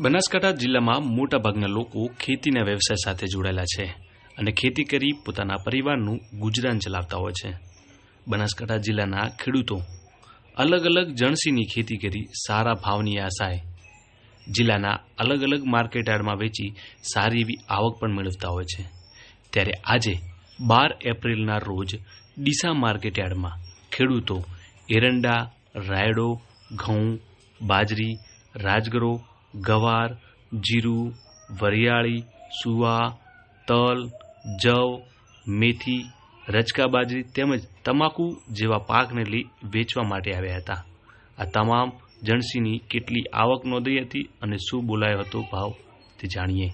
બનાસકાંઠા જિલ્લામાં મોટાભાગના લોકો ખેતીના વ્યવસાય સાથે જોડાયેલા છે અને ખેતી કરી પોતાના પરિવારનું ગુજરાન ચલાવતા હોય છે. બનાસકાંઠા જિલ્લાના ખેડૂતો અલગ અલગ જણસીની ખેતી કરી સારા ભાવની આશાએ જિલ્લાના અલગ અલગ માર્કેટયાર્ડમાં વેચી સારી એવી આવક પણ મેળવતા હોય છે. ત્યારે આજે બાર એપ્રિલના રોજ ડીસા માર્કેટયાર્ડમાં ખેડૂતો એરંડા, રાયડો, ઘઉં, બાજરી, રાજગરો ગવાર, જીરું, વરિયાળી, સુવા, તલ, જવ, મેથી રચકા બાજરી તેમજ તમાકુ જેવા પાકને લઈ વેચવા માટે આવ્યા હતા. આ તમામ જણસીની કેટલી આવક નોંધી હતી અને શું બોલાયો હતો ભાવ તે જાણીએ.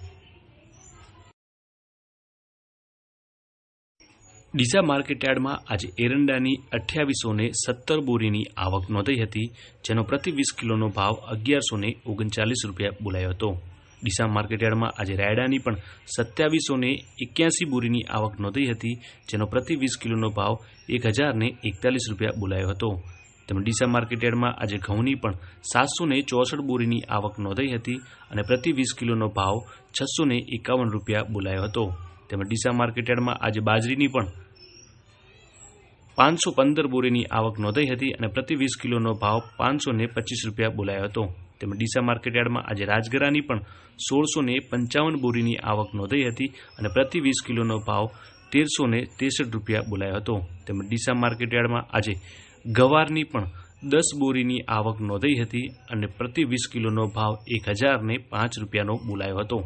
ડીસા માર્કેટયાર્ડમાં આજે એરંડાની અઠ્યાવીસો ને સત્તર બોરીની આવક નોંધાઈ હતી, જેનો પ્રતિ વીસ કિલોનો ભાવ અગિયારસો ને ઓગણચાલીસ રૂપિયા બોલાયો હતો. ડીસા માર્કેટયાર્ડમાં આજે રાયડાની પણ સત્યાવીસો ને એક્યાસી બોરીની આવક નોંધાઈ હતી, જેનો પ્રતિ વીસ કિલોનો ભાવ એક હજાર ને એકતાલીસ રૂપિયા બોલાયો હતો. તેમજ ડીસા માર્કેટયાર્ડમાં આજે ઘઉંની પણ સાતસો ને ચોસઠ બોરીની આવક નોંધાઈ હતી અને પ્રતિ વીસ કિલોનો ભાવ છસો ને એકાવન રૂપિયા બોલાયો હતો. તેમજ ડીસા માર્કેટયાર્ડમાં આજે બાજરીની પણ પાંચસો પંદર બોરીની આવક નોંધાઈ હતી અને પ્રતિ વીસ કિલોનો ભાવ પાંચસો ને પચીસ રૂપિયા બોલાયો હતો. તેમજ ડીસા માર્કેટયાર્ડમાં આજે રાજગરાની પણ સોળસો ને પંચાવન બોરીની આવક નોંધાઈ હતી અને પ્રતિ વીસ કિલોનો ભાવ તેરસો ને ત્રેસઠ રૂપિયા બોલાયો હતો. તેમજ ડીસા માર્કેટયાર્ડમાં આજે ગવારની પણ દસ બોરીની આવક નોંધાઈ હતી અને પ્રતિ વીસ કિલોનો ભાવ એક હજાર ને પાંચ રૂપિયાનો બોલાયો હતો.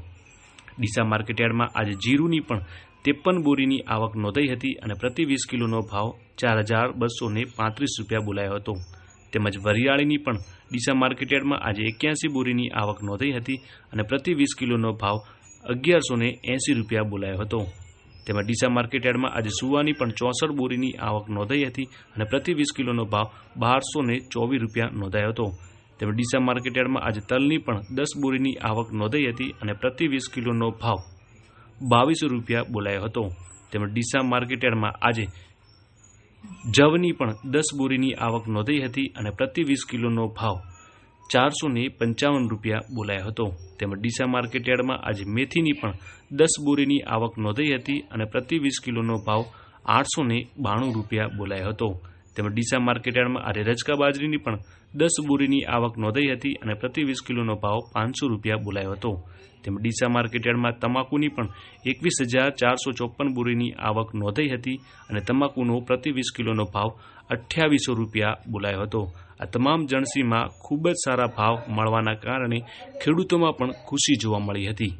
ડીસા માર્કેટયાર્ડમાં આજે જીરુની પણ ત્રેપન બોરીની આવક નોંધાઈ હતી અને પ્રતિ વીસ કિલોનો ભાવ ચાર હજાર બસો પાંત્રીસ રૂપિયા બોલાયો હતો. તેમજ વરિયાળીની પણ ડીસા માર્કેટયાર્ડમાં આજે એક્યાસી બોરીની આવક નોંધાઈ હતી અને પ્રતિ વીસ કિલોનો ભાવ અગિયારસો એંસી રૂપિયા બોલાયો હતો. તેમજ ડીસા માર્કેટયાર્ડમાં આજે સુવાની પણ ચોસઠ બોરીની આવક નોંધાઈ હતી અને પ્રતિ વીસ કિલોનો ભાવ બારસો ચોવીસ રૂપિયા નોંધાયો હતો. તેમજ ડીસા માર્કેટયાર્ડમાં આજે તલની પણ દસ બોરીની આવક નોંધાઈ હતી અને પ્રતિ વીસ કિલોનો ભાવ બાવીસો રૂપિયા બોલાયો હતો. તેમજ ડીસા માર્કેટયાર્ડમાં આજે જવની પણ દસ બોરીની આવક નોંધાઈ હતી અને પ્રતિ વીસ કિલોનો ભાવ ચારસો પંચાવન રૂપિયા બોલાયો હતો. તેમજ ડીસા માર્કેટયાર્ડમાં આજે મેથીની પણ દસ બોરીની આવક નોંધાઈ હતી અને પ્રતિ વીસ કિલોનો ભાવ આઠસો બાણું રૂપિયા બોલાયો હતો. તેમજ ડીસા માર્કેટયાર્ડમાં આરે રજકા બાજરીની પણ દસ બોરીની આવક નોંધાઈ હતી અને પ્રતિ વીસ કિલોનો ભાવ પાંચસો રૂપિયા બોલાયો હતો. તેમજ ડીસા માર્કેટયાર્ડમાં તમાકુની પણ એકવીસ હજાર ચારસો ચોપન બોરીની આવક નોંધાઈ હતી અને તમાકુનો પ્રતિ વીસ કિલોનો ભાવ અઠ્યાવીસો રૂપિયા બોલાયો હતો. આ તમામ જણસીમાં ખૂબ જ સારા ભાવ મળવાના કારણે ખેડૂતોમાં પણ ખુશી જોવા મળી હતી.